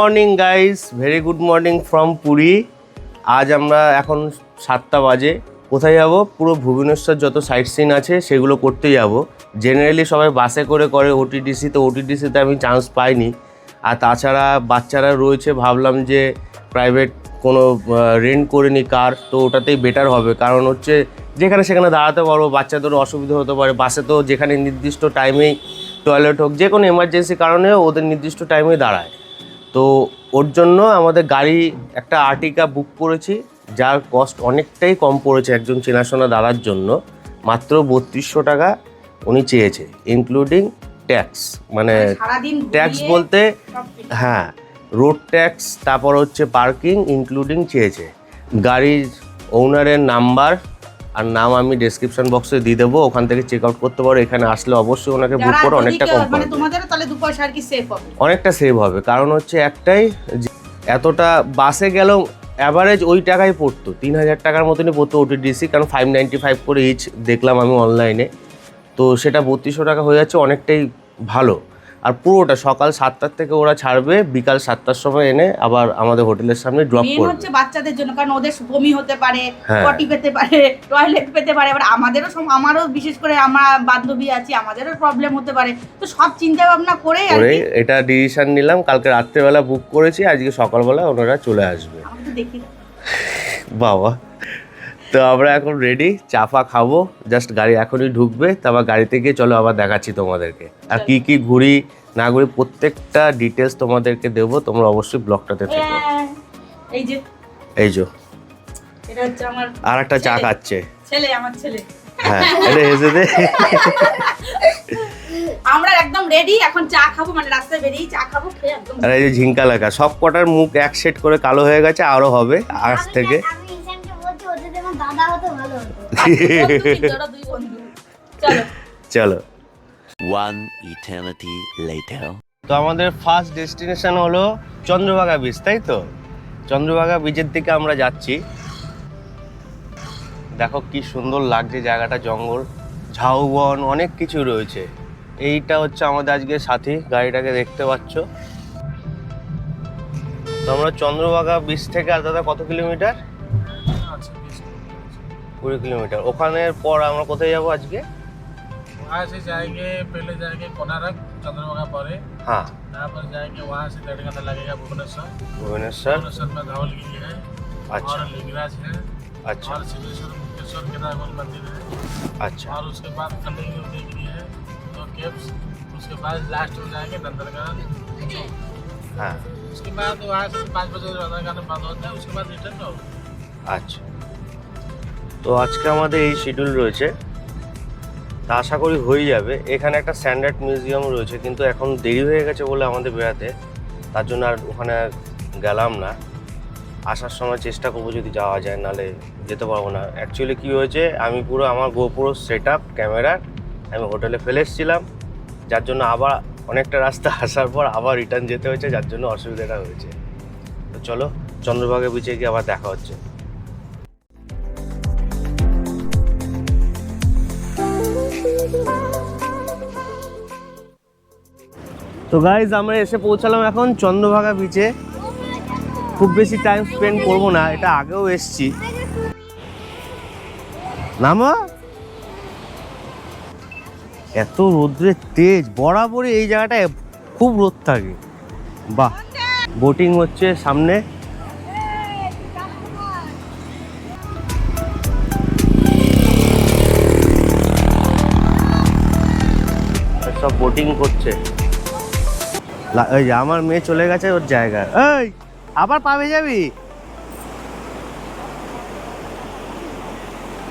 Morning guys very good morning from Puri আজ আমরা এখন সাতটা বাজে। কোথায় যাব? পুরো ভুবনেশ্বর যত সাইট সিন আছে, সেগুলো করতে যাব। জেনারেলি সবাই বাসে করে করে ওটিডিসি তো ওটিডিসিতে আমি চান্স পাইনি। আর তাছাড়া বাচ্চারা রয়েছে, ভাবলাম যে প্রাইভেট কোনো রেন্ট করে নি কার তো ওটাতেই বেটার হবে। কারণ হচ্ছে যেখানে সেখানে দাঁড়াতে পারব, বাচ্চাদেরও অসুবিধা হতে পারে। বাসে তো যেখানে নির্দিষ্ট টাইমেই টয়লেট হোক যে কোনো এমার্জেন্সি কারণে ওদের নির্দিষ্ট টাইমেই দাঁড়ায়। তো ওর জন্য আমাদের গাড়ি একটা আর্টিকা বুক করেছি যার কস্ট অনেকটাই কম পড়েছে একজন চেনাশোনা দাদার জন্য মাত্র বত্রিশশো টাকা উনি চেয়েছে ইনক্লুডিং ট্যাক্স মানে ট্যাক্স বলতে হ্যাঁ রোড ট্যাক্স তারপর হচ্ছে পার্কিং ইনক্লুডিং চেয়েছে। গাড়ির ওনারের নাম্বার আর নাম আমি ডেসক্রিপশন বক্সে দিয়ে দেবো ওখান থেকে চেক আউট করতে পারো এখানে আসলে অবশ্যই ওনাকে বুক করে অনেকটা কম মানে পড়বে তাহলে দু পয়সা আর কি সেফ হবে। অনেকটা সেভ হবে কারণ হচ্ছে একটাই এতটা বাসে গেলেও অ্যাভারেজ ওই টাকাই পড়তো তিন হাজার টাকার মতনই পড়তো ওটিডিসি কারণ ফাইভ নাইনটি ফাইভ করে ইচ দেখলাম আমি অনলাইনে তো সেটা বত্রিশশো টাকা হয়ে যাচ্ছে অনেকটাই ভালো। আর পুরোটা সকাল সাতটার থেকে ওরা ছাড়বে বিকাল সাতটার সময় এনে আবার আমাদের হোটেলের সামনে ড্রপ করবে। হচ্ছে বাচ্চাদের জন্য কারণ ওদের বমি হতে পারে হ্যাঁ। পটি পেতে পারে টয়লেট পেতে পারে এবার আমাদেরও আমারও বিশেষ করে আমরা বান্ধবী আছি আমাদেরও প্রবলেম হতে পারে। তো সব চিন্তা ভাবনা করে আর এটা ডিসিশন নিলাম কালকে রাত্রেবেলা বুক করেছি আজকে সকালবেলা ওনারা চলে আসবে। দেখি বাবা। তো আমরা এখন রেডি চা ফা খাব জাস্ট গাড়ি এখনই ঢুকবে তারপর গাড়িতে গিয়ে চলো আবার দেখাচ্ছি তোমাদেরকে। আর কি কি ঘুরি না ঘুরি প্রত্যেকটা ডিটেলস তোমাদেরকে দেবো তোমরা অবশ্যই ব্লগটাতে থেকো। হ্যাঁ, এই যে। এই যে। এটা হচ্ছে আমার আর একটা চা খাচ্ছে। ছেলে আমার ছেলে। হ্যাঁ এটা হেসে দে। আমরা একদম রেডি এখন চা খাব মানে রাস্তায় বেরিয়ে চা খাব খেয়ে একদম আর এই যে ঝিঙ্কা লেখা সব কটার মুখ এক সেট করে কালো হয়ে গেছে আরও হবে আজ থেকে। দাদা হতো ভালো হতো। চলো। চলো One eternity later. তো আমাদের ফার্স্ট ডেস্টিনেশন হলো চন্দ্রভাগা বিচ তাই তো? চন্দ্রভাগা বিচের দিকে আমরা যাচ্ছি। দেখো কি সুন্দর লাগছে জায়গাটা জঙ্গল ঝাউবন অনেক কিছু রয়েছে। এইটা হচ্ছে আমাদের আজকে সাথী গাড়িটাকে দেখতে পাচ্ছ। তো আমরা চন্দ্রভাগা বিচ থেকে আর দাদা কত কিলোমিটার কুড়ি কিলোমিটার ওখানের পর আমরা কোথায় যাবো আজকে वहाँ से जाएंगे पहले जाएंगे कोनारक चंद्रभागा परे হ্যাঁ यहाँ पर जाएंगे वहाँ से डेढ़ घंटा लगेगा भुवनेश्वर ভুবনেশ্বর भुवनेश्वर में धवलगिरी है अच्छा और लिंगराज है আচ্ছা और सिद्धेश्वर मुक्तेश्वर केदारगौर मंदिर है আচ্ছা और उसके बाद खंडगिरी उदयगिरी है दो केव्स उसके बाद लास्ट में जाएंगे नंदनकानन হ্যাঁ उसके बाद वहाँ से पाँच बजे नंदनकानन बंद होता है उसके बाद रिटर्न हो আচ্ছা তো আজকে আমাদের এই শিডিউল রয়েছে। তা আশা করি হয়ে যাবে। এখানে একটা স্ট্যান্ডার্ড মিউজিয়াম রয়েছে, কিন্তু এখন দেরি হয়ে গেছে বলে আমাদের বেড়াতে। তার জন্য আর ওখানে গেলাম না। আসার সময় চেষ্টা করব যদি যাওয়া যায় নালে যেতে পারব না। অ্যাকচুয়ালি কী হয়েছে, আমি পুরো আমার গোপুরো সেট আপ ক্যামেরা আমি হোটেলে ফেলে এসেছিলাম। যার জন্য আবার অনেকটা রাস্তা আসার পর আবার রিটার্ন যেতে হয়েছে, যার জন্য অসুবিধাটা হয়েছে। তো চলো, চন্দ্রভাগা বিচে গিয়ে আবার দেখা হচ্ছে। তো গাইজ আমরা এসে পৌঁছালাম এখন চন্দ্রভাগা বিচে খুব বেশি টাইম স্পেন্ড করব না, এটা আগেও এসছি। নামা। এত রোদ্রের তেজ, বরাবরই এই জায়গাটায় খুব রোদ থাকে। বাহ বোটিং হচ্ছে সামনে। সব বোটিং করছে। ওই যে আমার মেয়ে চলে গেছে ওর জায়গায়। এই, আবার পাবে যাবি?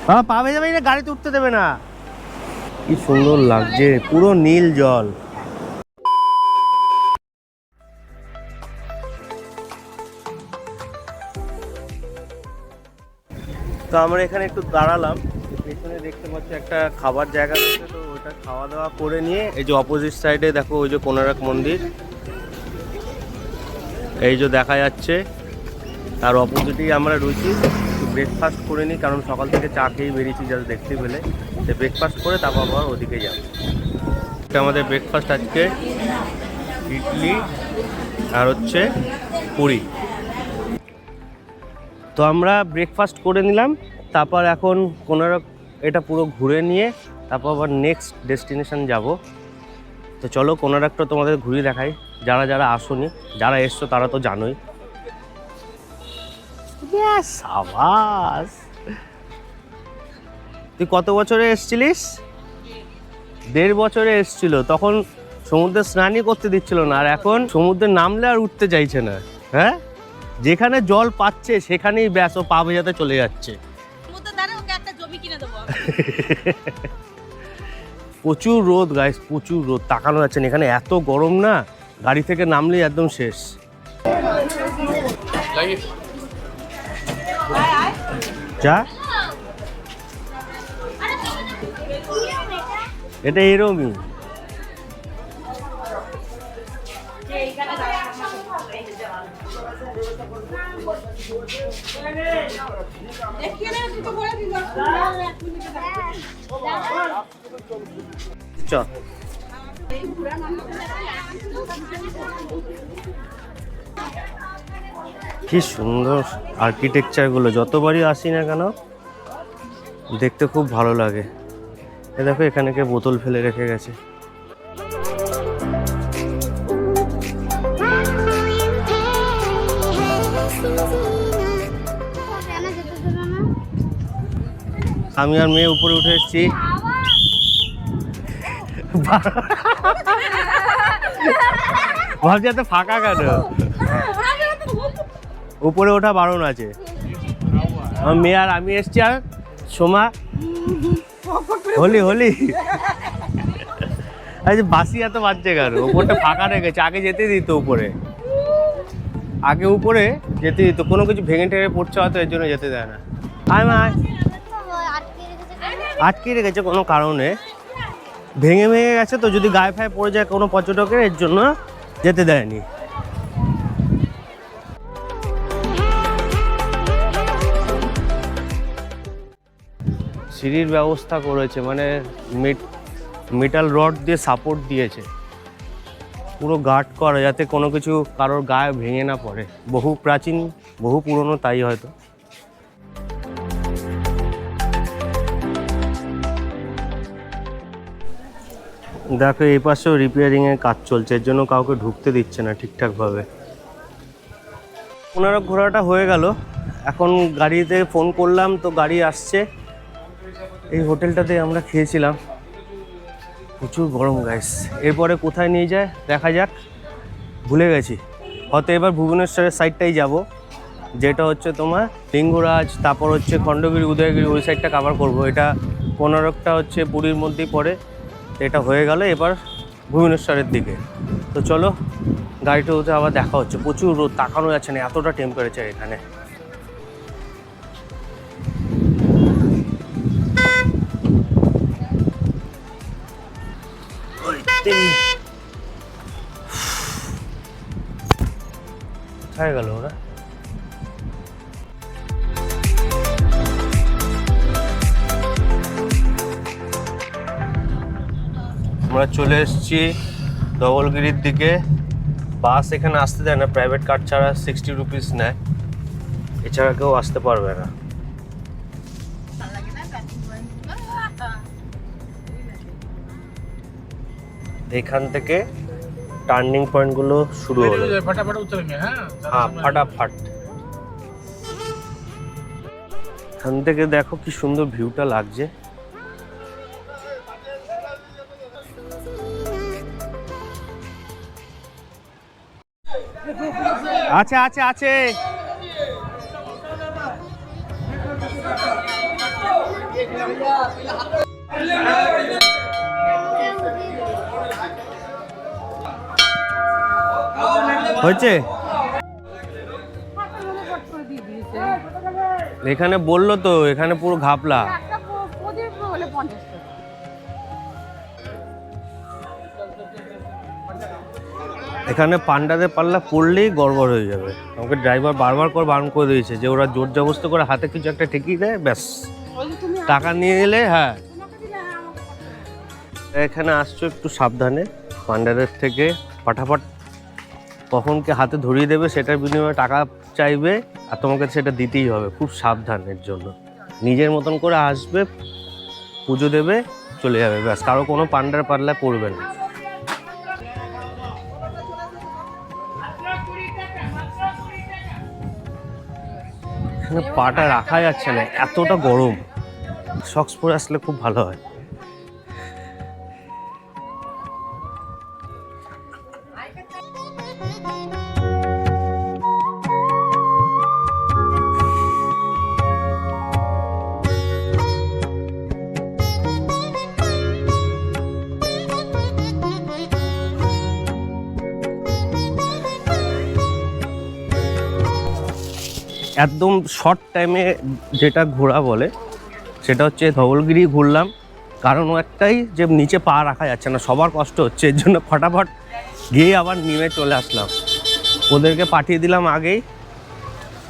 বাবা পাবে যাবে না, গাড়িতে উঠতে দেবে না। কি সুন্দর লাগছে, পুরো নীল জল। তো আমরা এখানে একটু দাঁড়ালাম, পেছনে দেখতে পাচ্ছি একটা খাবার জায়গা রয়েছে, তো ওইটা খাওয়া দাওয়া করে নিয়ে এই যে অপোজিট সাইডে দেখো ওই যে কোনারক মন্দির। এই যে দেখা যাচ্ছে, তার অপোজিটেই আমরা রয়েছি। ব্রেকফাস্ট করে নিই, কারণ সকাল থেকে চা খেয়েই বেরিয়েছি যাতে দেখতে পেলে। তো ব্রেকফাস্ট করে তারপর আবার ওদিকে যাব। এটা আমাদের ব্রেকফাস্ট আজকে। ইডলি আর হচ্ছে পুরি। তো আমরা ব্রেকফাস্ট করে নিলাম, তারপর এখন কোনো এটা পুরো ঘুরে নিয়ে তারপর আবার নেক্সট ডেস্টিনেশন যাব। তো চলো কোনারকটা তোমাদের ঘুরিয়ে দেখাই। যারা যারা আসোনি যারা এসছো তারা তো জানোই। সাবাস! তুই কত বছরে এসছিলিস? দেড় বছরে এসছিল তখন সমুদ্রে স্নানই করতে দিচ্ছিল না আর এখন সমুদ্রে নামলে আর উঠতে চাইছে না হ্যাঁ? যেখানে জল পাচ্ছে সেখানেই ব্যাস ও পা ভেজাতে চলে যাচ্ছে। একটা জমি কিনে দেবো। প্রচুর রোদ গাইস প্রচুর রোদ তাকানো যাচ্ছে না। এখানে এত গরম না গাড়ি থেকে নামলেই একদম শেষ। যা। এটা এরমই। চ। কি সুন্দর আর্কিটেকচারগুলো যতবারই আসি না কেন, দেখতে খুব ভালো লাগে। এ দেখো, এখানে কে বোতল ফেলে রেখে গেছে। আমি আর মেয়ে উপরে উঠে এসেছি। ভাবছি এত ফাঁকা কেন? উপরে ওঠা বারণ আছে। আমার মেয়ে আর আমি এসছি আর সোমা, হলি হলি। আচ্ছা বাসি এত বাজছে কেন? উপরটা ফাঁকা রেখেছে আগে যেতে দিত উপরে। আগে উপরে যেতে দিত, কোনো কিছু ভেঙে টেঙে পড়ছে হয়তো, এর জন্য যেতে দেয় না। আয় মা? আটকে রেখেছে কোনো কারণে? ভেঙে ভেঙে গেছে, তো যদি গায়ে ফায়ে পড়ে যায় কোনো পর্যটকের, এর জন্য যেতে দেয়নি। সিঁড়ির ব্যবস্থা করেছে মানে মেটাল রড দিয়ে সাপোর্ট দিয়েছে। পুরো গার্ড করা, যাতে কোনো কিছু কারোর গায়ে ভেঙে না পড়ে। বহু প্রাচীন, বহু পুরনো তাই হয়তো। দেখো, এই পাশেও রিপেয়ারিং এর কাজ চলছে, এর জন্য কাউকে ঢুকতে দিচ্ছে না ঠিকঠাকভাবে। ওনারা ঘোরাটা হয়ে গেল। এখন গাড়িতে ফোন করলাম, তো গাড়ি আসছে। এই হোটেলটাতে আমরা খেয়েছিলাম। প্রচুর গরম গাইস এরপরে কোথায় নিয়ে যায়, দেখা যাক। ভুলে গেছি। হয়তো এবার ভুবনেশ্বরের সাইডটাই যাব। যেটা হচ্ছে তোমার লিঙ্গরাজ, তারপর হচ্ছে খণ্ডগিরি, উদয়গিরি, ওই সাইডটা কাভার করব। এটা কোনারকটা হচ্ছে পুরীর মধ্যেই পড়ে। এটা হয়ে গেল এবার ভুবনেশ্বরের দিকে। তো চলো, গাড়িটা উঠে আবার দেখা হচ্ছে। প্রচুর রোদ, তাকানো যাচ্ছে না, এতটা টেম্পারেচার এখানে। কোথায় গেল। চলে এসেছি ধবলগিরির দিকে। বাস এখানে আসতে দেয় না প্রাইভেট কার ছাড়া সিক্সটি রুপিস নেয়। এছাড়া কেউ আসতে পারবে না। এখান থেকে টার্নিং পয়েন্টগুলো শুরু হলো। হ্যাঁ? হ্যাঁ ফাটাফাট। এখান থেকে দেখো কি সুন্দর ভিউটা লাগছে। আছে আছে আছে। হয়েছে? এখানে বলল তো এখানে পুরো ঘাপলা। এখানে পান্ডাদের পাল্লা পড়লেই গড়বড় হয়ে যাবে। আমাকে ড্রাইভার বারবার করে বারণ করে দিয়েছে যে ওরা জোর জবস্ত করে হাতে কিছু একটা ঠেকিয়ে দেয় ব্যাস। টাকা নিয়ে এলে হ্যাঁ। এখানে আসছো একটু সাবধানে পান্ডাদের থেকে ফাটাফাট কখন কে হাতে ধরিয়ে দেবে সেটার বিনিময়ে টাকা চাইবে আর তোমাকে সেটা দিতেই হবে খুব সাবধানের জন্য। নিজের মতন করে আসবে পুজো দেবে চলে যাবে ব্যাস। কারও কোনো পান্ডার পাল্লায় পড়বে না। এখানে পাটা রাখা যাচ্ছে না এতটা গরম। সক্স পরে আসলে খুব ভালো হয়। একদম শর্ট টাইমে যেটা ঘোরা বলে, সেটা হচ্ছে ধবলগিরি ঘুরলাম। কারণ ও একটাই যে নিচে পা রাখা যাচ্ছে না, সবার কষ্ট হচ্ছে, এর জন্য ফটাফট গিয়ে আবার নেমে চলে আসলাম। ওদেরকে পাঠিয়ে দিলাম আগেই,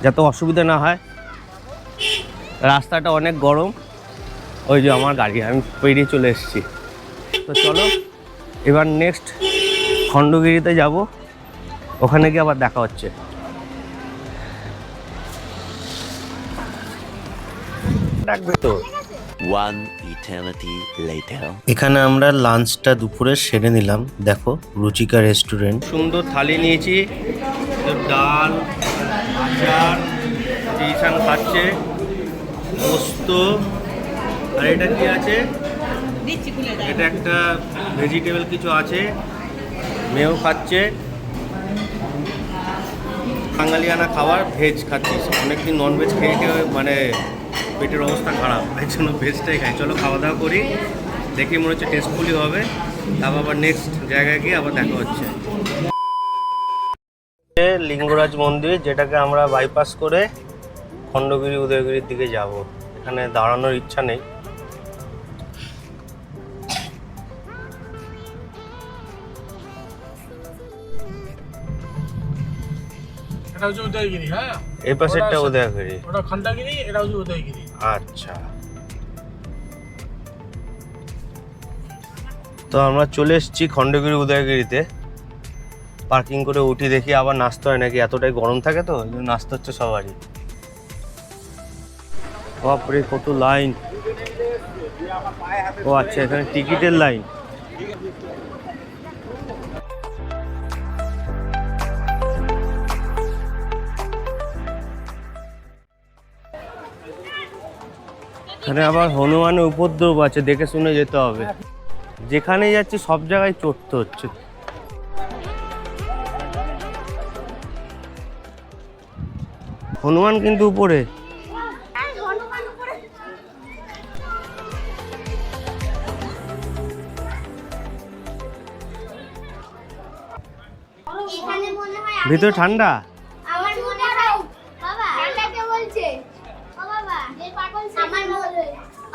যাতে অসুবিধা না হয়। রাস্তাটা অনেক গরম, ওই যে আমার গাড়ি, আমি পেরিয়ে চলে এসেছি। তো চলো, এবার নেক্সট খণ্ডগিরিতে যাব, ওখানে গিয়ে আবার দেখা হচ্ছে। ডাকবে তো। One eternity later. এখানে আমরা লাঞ্চটা দুপুরে সেরে নিলাম। দেখো রুচিকা রেস্টুরেন্ট সুন্দর থালি নিয়েছি। ডাল আচার টিশান খাচ্ছে পোস্ত। আর এটা কি আছে? এটা একটা ভেজিটেবল কিছু আছে। মেয়েও খাচ্ছে। বাঙালিয়ানা খাবার ভেজ খাচ্ছিস অনেকদিন নন ভেজ খেয়ে খেয়ে মানে পেটের অবস্থা খারাপ এই জন্য ভেজটাই খাই। চলো খাওয়া দাওয়া করি দেখি মনে হচ্ছে টেস্টফুলি হবে। তারপর আবার নেক্সট জায়গায় গিয়ে আবার দেখা হচ্ছে। লিঙ্গরাজ মন্দির যেটাকে আমরা বাইপাস করে খণ্ডগিরি উদয়গিরির দিকে যাব। এখানে দাঁড়ানোর ইচ্ছা নেই। এটা হচ্ছে উদয়গিরি হ্যাঁ? এই পাশেরটা উদয়গিরি। ওটা খন্ডগিরি এটা হচ্ছে উদয়গিরি। আচ্ছা। তো আমরা চলে এসেছি খণ্ডগিরি উদয়গিরিতে। পার্কিং করে উঠি দেখি আবার নাচতে হয় নাকি, এতটাই গরম থাকে তো নাচতে হচ্ছে সবারই। বাপরে, কত লাইন। ও আচ্ছা এখানে টিকিটের লাইন। এখানে আবার হনুমানের উপদ্রব আছে, দেখে শুনে যেতে হবে। যেখানে যাচ্ছি, সব জায়গায় চড়তে হচ্ছে। হনুমান কিন্তু উপরে। ভিতরে ঠান্ডা আমার মনে হয় বাবা ঠান্ডাকে বলছে ও বাবা আমার মনে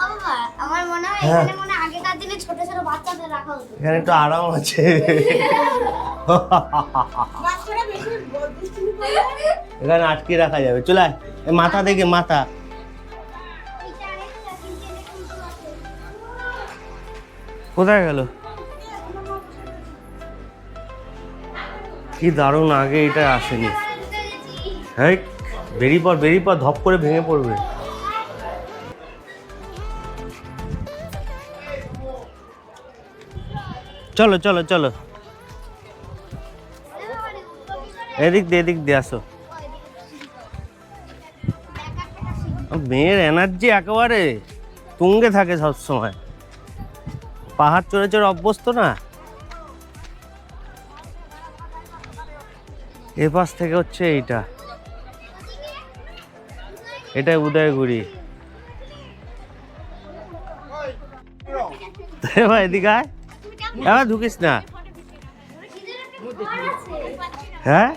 ও বাবা আমার মনে হয় হ্যাঁ। এখানে মনে হয় আগেকার দিনে ছোট ছোট বাচ্চাদের রাখা হতো। এখানে একটু আরাম আছে। এখানে আটকে রাখা যাবে। চলে। মাথা দেখে মাথা। কোথায় গেল? কি দারুণ আগে এটা আসেনি। হ্যাঁ বেরিয়ে পর বেরিয়ে পর ধপ করে ভেঙে পড়বে। চলো চলো চলো। এদিক দিয়ে এদিক দিয়ে আসো। মেয়ের এনার্জি একেবারে তুঙ্গে থাকে সবসময়। পাহাড় চড়ে চড়ে অভ্যস্ত না? এ পাশ থেকে হচ্ছে এইটা। এটা উদয়গুড়ি। এবার এদিকে এবার ঢুকিস না। হ্যাঁ?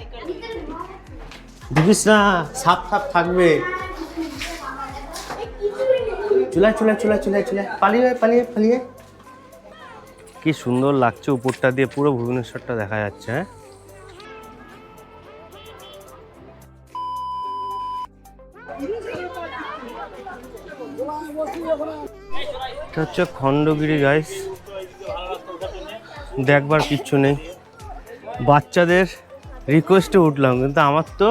ঢুকিস না, সাপ সাপ থাকবে। চলে চলে চলে চলে চলে পালিয়ে পালিয়ে পালিয়ে। কি সুন্দর লাগছে উপরটা দিয়ে, পুরো ভুবনেশ্বরটা দেখা যাচ্ছে হ্যাঁ? এটা হচ্ছে খণ্ডগিরি গাইস দেখবার কিচ্ছু নেই। বাচ্চাদের রিকোয়েস্টে উঠলাম, কিন্তু আমার তো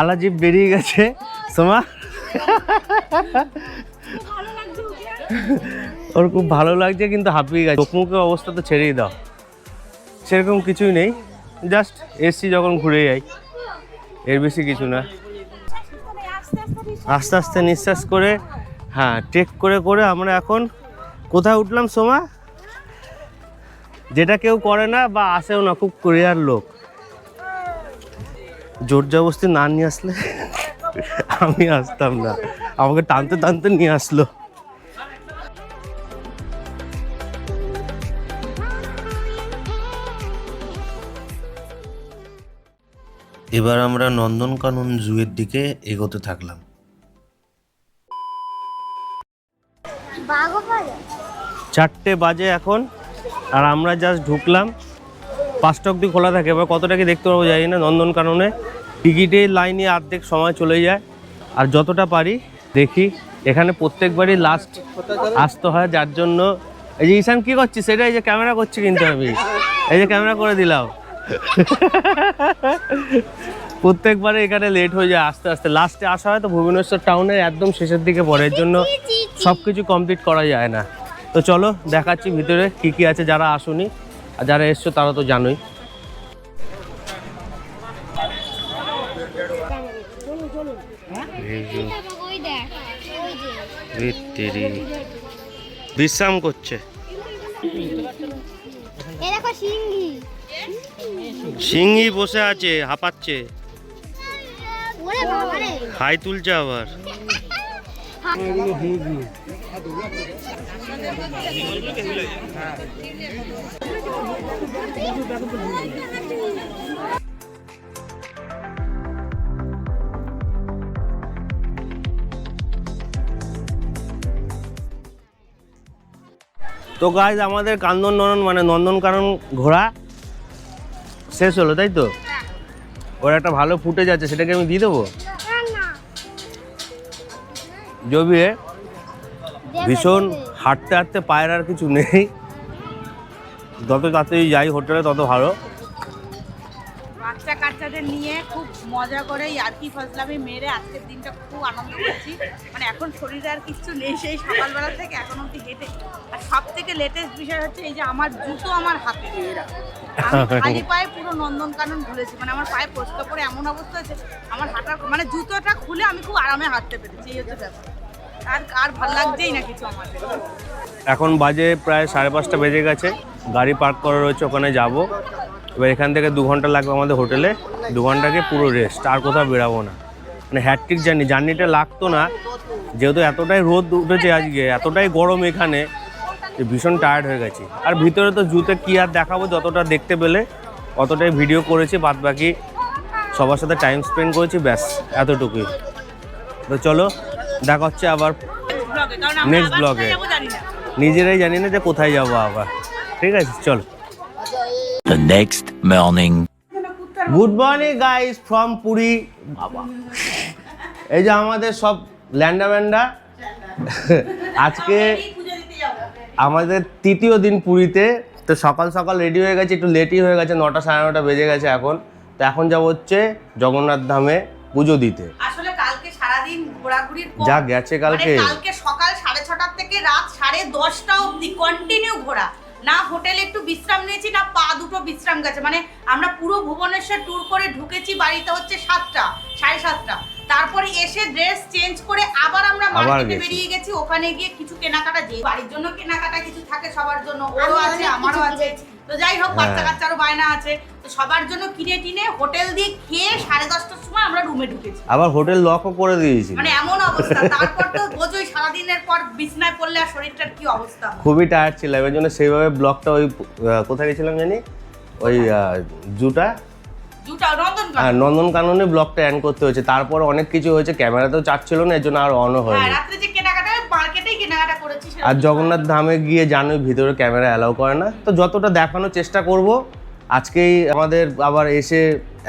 আলাজিব বেরিয়ে গেছে। সোমা? ওর খুব ভালো লাগছে, কিন্তু হাঁপিয়ে গেছে। চোখ মুখের অবস্থা তো ছেড়েই দাও। সেরকম কিছুই নেই। জাস্ট এসছি যখন ঘুরে যাই, এর বেশি কিছু না। আস্তে আস্তে নিঃশ্বাস করে হ্যাঁ টেক করে করে আমরা এখন কোথায় উঠলাম সোমা? যেটা কেউ করে না বা আসেও না খুব কোরিয়ার লোক। জোর জবস্তি না নিয়ে আসলে আমি আসতাম না। আমাকে টানতে টানতে নিয়ে আসলো। এবার আমরা নন্দনকানন জুয়ের দিকে এগোতে থাকলাম। চারটে বাজে এখন। আর আমরা জাস্ট ঢুকলাম পাঁচটা অব্দি খোলা থাকে। এবার কতটা কি দেখতে পারব জানি না নন্দনকাননে টিকিটের লাইনে অর্ধেক সময় চলে যায়। আর যতটা পারি দেখি, এখানে প্রত্যেকবারই লাস্ট আসতে হয়। যার জন্য, এই যে ঈশান কী করছিস? সেটা এই যে ক্যামেরা করছি কিন্তু আমি। এই যে ক্যামেরা করে দিলাম। প্রত্যেকবারে এখানে লেট হয়ে যায় আস্তে আস্তে। লাস্টে আসা হয় তো ভুবনেশ্বর টাউনের একদম শেষের দিকে পড়ে। এর জন্য সব কিছু কমপ্লিট করা যায় না। তো চলো দেখাচ্ছি ভিতরে কি কি আছে যারা আসুনি আর যারা এসছো তারা তো জানোই। বিশ্রাম করছে। এ সিংহি বসে আছে হাঁপাচ্ছে। হাই তুলছে আবার। তো গাইজ আমাদের কান্দন নন্দন মানে নন্দনকানন ঘোরা শেষ হলো তাই তো? ওর একটা ভালো ফুটেজ আছে সেটাকে আমি দিয়ে দেবো? জবিয়ে ভীষণ হাঁটতে হাঁটতে পায়ের আর কিছু নেই। যত তাড়াতাড়ি যাই হোটেলে তত ভালো। বাচ্চা কাচ্চাদের নিয়ে খুব মজা করে ইয়ার্কি ফজলামি মেরে আজকের দিনটা খুব আনন্দ করছি। মানে এখন শরীরে আর কিছু নেই সেই সকালবেলা থেকে এখন অব্দি হেঁটে। আর সব থেকে লেটেস্ট বিষয় হচ্ছে এই যে আমার জুতো আমার হাতে। রাখা খালি পায়ে পুরো নন্দনকানন ঘুরেছি। মানে আমার পায়ে প্রশ্ন করে এমন অবস্থা হয়েছে আমার হাঁটার মানে জুতোটা খুলে আমি খুব আরামে হাঁটতে পেরেছি এই হচ্ছে ব্যাপার। আর আর না কিছু আমাদের এখন বাজে প্রায় সাড়ে পাঁচটা বেজে গেছে, গাড়ি পার্ক করা রয়েছে, ওখানে যাব। এবার এখান থেকে দু ঘণ্টা লাগবে আমাদের হোটেলে, দু ঘন্টাকে পুরো রেস্ট আর কোথাও বেরাবো না। মানে হ্যাট্রিক জার্নি জার্নিটা লাগতো না, যেহেতু এতটাই রোদ উঠেছে আজকে, এতটাই গরম এখানে, যে ভীষণ টায়ার্ড হয়ে গেছি। আর ভিতরে তো জুতে কি আর দেখাবো, যতটা দেখতে পেলে, অতটাই ভিডিও করেছি বাদ বাকি সবার সাথে টাইম স্পেন্ড করেছি, ব্যাস, এতটুকুই। তো চলো দেখা হচ্ছে আবার নেক্সট ব্লগে নিজেরাই জানি না যে কোথায় যাব আবার। ঠিক আছে চল। The next morning. Good morning guys from Puri বাবা। এই যে আমাদের সব ল্যান্ডা ম্যান্ডা। আজকে পুজো দিতে যাব আমাদের তৃতীয় দিন পুরীতে। তো সকাল সকাল রেডি হয়ে গেছে একটু লেটই হয়ে গেছে নটা সাড়ে নটা বেজে গেছে এখন। তো এখন যাব হচ্ছে জগন্নাথ ধামে পুজো দিতে। আসলে সারাদিন ঘোরাঘুরির পর যা গেছে কালকে। মানে কালকে সকাল সাড়ে ছটার থেকে রাত সাড়ে দশটা অবধি কন্টিনিউ ঘোরা। না হোটেলে একটু বিশ্রাম নিয়েছি না পা দুটো বিশ্রাম গেছে। মানে আমরা পুরো ভুবনেশ্বর ট্যুর করে ঢুকেছি বাড়িতে হচ্ছে সাতটা সাড়ে সাতটা। তারপরে এসে ড্রেস চেঞ্জ করে আবার আমরা মার্কেটে বেরিয়ে গেছি। ওখানে গিয়ে কিছু কেনাকাটা যে বাড়ির জন্য কেনাকাটা কিছু থাকে সবার জন্য ওরও আছে আমারও আছে। তো যাই হোক বাচ্চা হ্যাঁ। কাচ্চারও বায়না আছে। তো সবার জন্য কিনে টিনে হোটেল দিয়ে খেয়ে সাড়ে দশটার সময় আমরা রুমে ঢুকেছি। আবার হোটেল লকও করে দিয়েছি। মানে এমন অবস্থা। তারপর তো বোঝোই সারাদিনের পর বিছনায় পড়লে আর শরীরটার কি অবস্থা? খুবই টায়ার্ড ছিলাম। এর জন্য সেইভাবে ব্লগটা ওই কোথায় গেছিলাম জানি? ওই জুটা। হ্যাঁ নন্দনকাননে ব্লগটা অ্যান্ড করতে হয়েছে। তারপর অনেক কিছু হয়েছে। ক্যামেরাতেও চার্জ ছিল না এর জন্য আর অনও হ্যাঁ হয়নি। রাত্রে যে কেনাকাটা মার্কেটেই কেনাকাটা করেছি সেরকম। আর জগন্নাথ ধামে গিয়ে জানোই ভিতরে ক্যামেরা অ্যালাউ করে না। তো যতটা দেখানোর চেষ্টা করব আজকেই আমাদের আবার এসে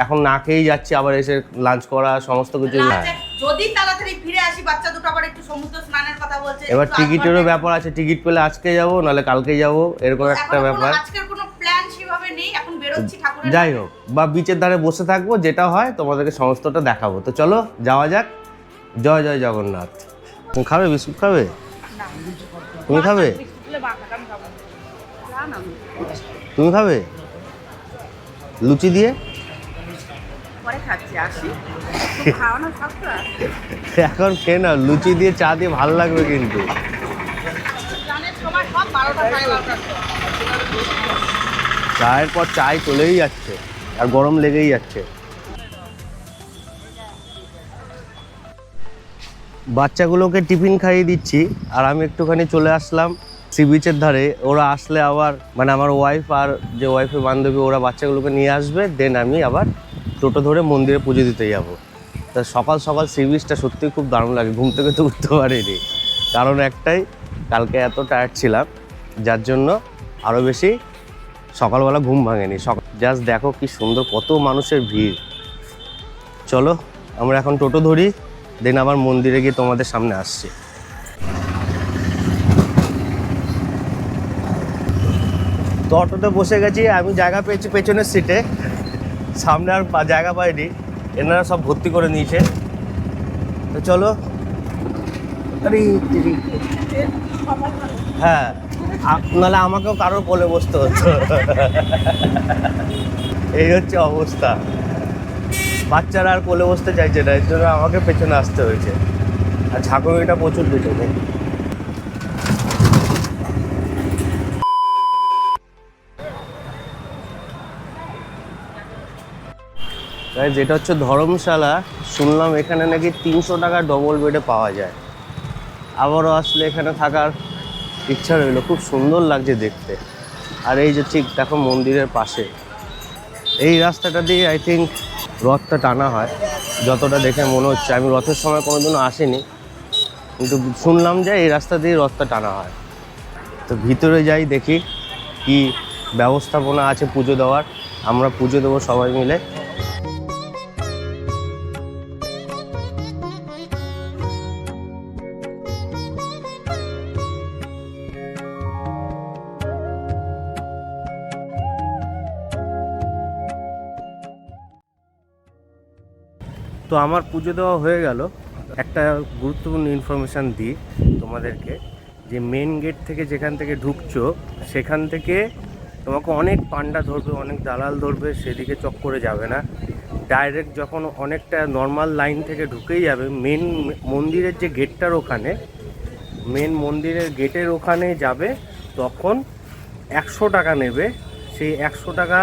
এখন না খেয়েই যাচ্ছি আবার এসে লাঞ্চ করা সমস্ত কিছু হ্যাঁ। যদি তাড়াতাড়ি ফিরে আসি বাচ্চা দুটো আবার একটু সমুদ্র স্নানের কথা বলছে এবার টিকিটেরও ব্যাপার আছে টিকিট পেলে আজকে যাব নাহলে কালকে যাব এরকম একটা ব্যাপার। আজকের কোনো প্ল্যান সেভাবে নেই এখন বেরোচ্ছি ঠাকুরের যাই হোক বা বিচের ধারে বসে থাকব যেটা হয় তোমাদেরকে সমস্তটা দেখাবো। তো চলো যাওয়া যাক। জয় জয় জগন্নাথ। তুমি খাবে বিস্কুট খাবে? না। তুমি খাবে। তুমি খাবে? লুচি দিয়ে? এখন খেয়ে না লুচি দিয়ে চা দিয়ে ভালো লাগবে কিন্তু। চায়ের পর চায় চলেই যাচ্ছে আর গরম লেগেই যাচ্ছে। বাচ্চাগুলোকে টিফিন খাইয়ে দিচ্ছি আর আমি একটুখানি চলে আসলাম। সি বিচের ধারে ওরা আসলে আবার মানে আমার ওয়াইফ আর যে ওয়াইফের বান্ধবী, ওরা বাচ্চাগুলোকে নিয়ে আসবে দেন আমি আবার টোটো ধরে মন্দিরে পুজো দিতে যাব। তা সকাল সকাল সি বিচটা সত্যিই খুব দারুণ লাগে, ঘুম থেকে তো উঠতে পারিনি। কারণ একটাই, কালকে এত টায়ার্ড ছিলাম, যার জন্য আরও বেশি সকালবেলা ঘুম ভাঙেনি। সকাল জাস্ট দেখো কি সুন্দর, কত মানুষের ভিড়। চলো, আমরা এখন টোটো ধরি দেন আবার মন্দিরে গিয়ে তোমাদের সামনে আসছি। তো অটোতে বসে গেছি আমি জায়গা পেয়েছি পেছনের সিটে সামনে আর জায়গা পাইনি। এনারা সব ভর্তি করে নিয়েছে। তো চলো। আরে, হ্যাঁ নাহলে আমাকেও কারোর কোলে বসতে হতো। এই হচ্ছে অবস্থা। বাচ্চারা আর কোলে বসতে চাইছে না এর জন্য আমাকে পেছনে আসতে হয়েছে। আর ঝাঁকুনিটা প্রচুর পেছনে। এটা হচ্ছে ধর্মশালা। শুনলাম এখানে নাকি তিনশো টাকা ডবল বেডে পাওয়া যায়। আবারও আসলে এখানে থাকার ইচ্ছা রইল। খুব সুন্দর লাগছে দেখতে। আর এই যে ঠিক দেখো মন্দিরের পাশে। এই রাস্তাটা দিয়ে আই থিঙ্ক রথটা টানা হয়। যতটা দেখে মনে হচ্ছে। আমি রথের সময় কোনোদিনও আসিনি। কিন্তু শুনলাম যে এই রাস্তা দিয়ে রথটা টানা হয়। তো ভিতরে যাই দেখি কি ব্যবস্থাপনা আছে পুজো দেওয়ার। আমরা পুজো দেবো সবাই মিলে। আমার পুজো দেওয়া হয়ে গেল। একটা গুরুত্বপূর্ণ ইনফরমেশান দিই তোমাদেরকে। যে মেন গেট থেকে যেখান থেকে ঢুকছো, সেখান থেকে তোমাকে অনেক পান্ডা ধরবে, অনেক দালাল ধরবে, সেদিকে চক্করে যাবে না। ডাইরেক্ট যখন অনেকটা নর্মাল লাইন থেকে ঢুকেই যাবে মেন মন্দিরের যে গেটটার ওখানে মেন মন্দিরের গেটের ওখানে যাবে, তখন একশো টাকা নেবে। সেই একশো টাকা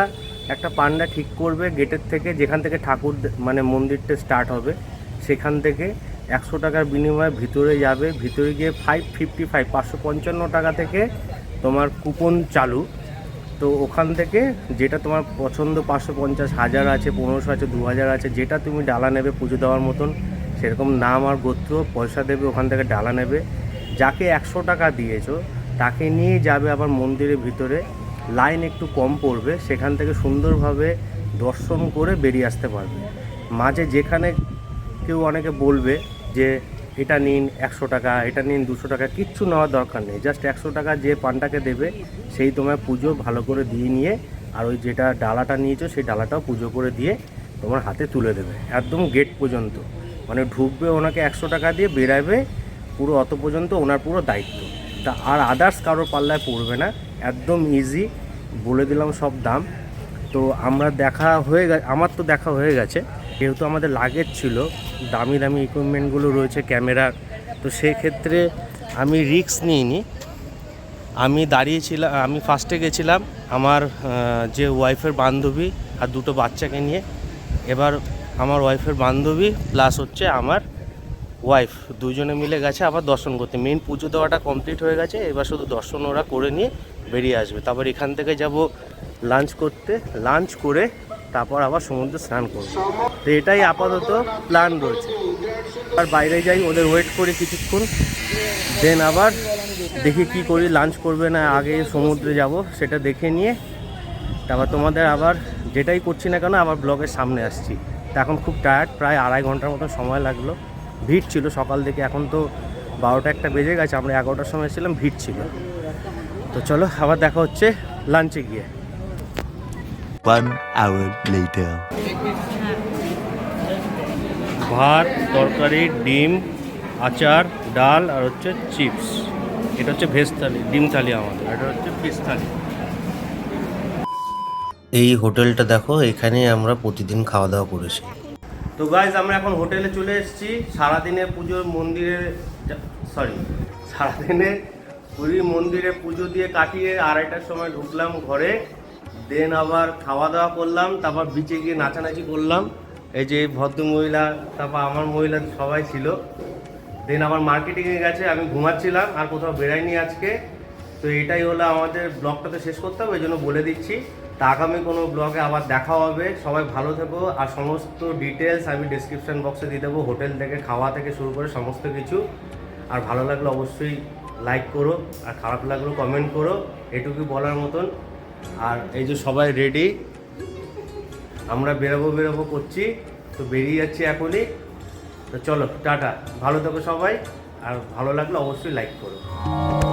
একটা পান্ডা ঠিক করবে, গেটের থেকে যেখান থেকে ঠাকুর মানে মন্দিরটা স্টার্ট হবে, সেখান থেকে একশো টাকার বিনিময়ে ভিতরে যাবে। ভিতরে গিয়ে ফাইভ ফিফটি ফাইভ পাঁচশো পঞ্চান্ন টাকা থেকে তোমার কুপন চালু। তো ওখান থেকে যেটা তোমার পছন্দ পাঁচশো পঞ্চাশ, হাজার আছে, পনেরোশো আছে, দু হাজার আছে, যেটা তুমি ডালা নেবে পুজো দেওয়ার মতন, সেরকম নাম আর গোত্র পয়সা দেবে ওখান থেকে ডালা নেবে। যাকে একশো টাকা দিয়েছ, তাকে নিয়ে যাবে আবার মন্দিরের ভিতরে। লাইন একটু কম পড়বে, সেখান থেকে সুন্দরভাবে দর্শন করে বেরিয়ে আসতে পারবে। মাঝে যেখানে কেউ অনেকে বলবে যে, এটা নিন একশো টাকা, এটা নিন দুশো টাকা, কিচ্ছু নেওয়ার দরকার নেই। জাস্ট একশো টাকা যে পানটাকে দেবে, সেই তোমার পুজো ভালো করে দিয়ে নিয়ে, আর ওই যেটা ডালাটা নিয়েছো, সেই ডালাটাও পুজো করে দিয়ে তোমার হাতে তুলে দেবে। একদম গেট পর্যন্ত। মানে ঢুকবে ওনাকে একশো টাকা দিয়ে, বেরাবে পুরো অত পর্যন্ত ওনার পুরো দায়িত্ব। তা আর আদার্স কারোর পাল্লায় পড়বে না। একদম ইজি বলে দিলাম সব দাম। তো আমরা দেখা হয়ে গেছে, আমার তো দেখা হয়ে গেছে। যেহেতু আমাদের লাগেজ ছিল, দামি দামি ইকুইপমেন্টগুলো রয়েছে ক্যামেরার তো সেক্ষেত্রে আমি রিস্ক নিইনি। আমি দাঁড়িয়েছিলাম আমি ফার্স্টে গেছিলাম আমার যে ওয়াইফের বান্ধবী আর দুটো বাচ্চাকে নিয়ে। এবার আমার ওয়াইফের বান্ধবী প্লাস হচ্ছে আমার ওয়াইফ দুজনে মিলে গেছে, আবার দর্শন করতে। মেন পুজো দেওয়াটা কমপ্লিট হয়ে গেছে, এবার শুধু দর্শন ওরা করে নিয়ে বেরিয়ে আসবে। তারপর এখান থেকে যাব লাঞ্চ করতে। লাঞ্চ করে তারপর আবার সমুদ্রে স্নান করব। তো এটাই আপাতত প্ল্যান রয়েছে। আর বাইরে যাই, ওদের ওয়েট করি কিছুক্ষণ। দেন আবার দেখি কি করি লাঞ্চ করবে না, আগে সমুদ্রে যাব, সেটা দেখে নিয়ে তারপর তোমাদের আবার যেটাই করছি না কেন, আবার ব্লগের সামনে আসছি। এখন খুব টায়ার্ড প্রায় আড়াই ঘণ্টার মতো সময় লাগল। ভিড় ছিল সকাল থেকে এখন তো বারোটা একটা বেজে গেছে আমরা এগারোটার সময় এসেছিলাম ভিড় ছিল। তো চলো আবার দেখা হচ্ছে লাঞ্চে গিয়ে। One hour later. ভাত তরকারি ডিম আচার ডাল আর হচ্ছে চিপস। এটা হচ্ছে ভেজ থালি ডিম থালি আমাদের এটা হচ্ছে ফিশ থালি। এই হোটেলটা দেখো এখানে আমরা প্রতিদিন খাওয়া দাওয়া করেছি। তো গাইজ আমরা এখন হোটেলে চলে এসেছি। সারাদিনে পুজোর মন্দিরে সরি সারাদিনে পুরীর মন্দিরে পুজো দিয়ে কাটিয়ে আড়াইটার সময় ঢুকলাম ঘরে। দেন আবার খাওয়া দাওয়া করলাম, তারপর বিচে গিয়ে নাচানাচি করলাম। এই যে ভদ্র মহিলা তারপর আমার মহিলা সবাই ছিল। দেন আবার মার্কেটিংয়ে গেছে, আমি ঘুমাচ্ছিলাম, আর কোথাও বেরাইনি আজকে। তো এটাই হলো আমাদের ব্লগটা তো শেষ করতে হবে, এই জন্য বলে দিচ্ছি। তা আগামী কোনো ব্লগে আবার দেখা হবে। সবাই ভালো থেকো। আর সমস্ত ডিটেলস আমি ডিসক্রিপশন বক্সে দিয়ে দেবো। হোটেল থেকে, খাওয়া থেকে শুরু করে সমস্ত কিছু। আর ভালো লাগলে অবশ্যই লাইক করো। আর খারাপ লাগল কমেন্ট করো। এটুকুই বলার মতন। আর এই যে সবাই রেডি আমরা বেরোবো বেরোবো করছি। তো বেরিয়ে যাচ্ছি এখনই। তো চলো, টাটা। ভালো থেকো সবাই। আর ভালো লাগলে অবশ্যই লাইক করো।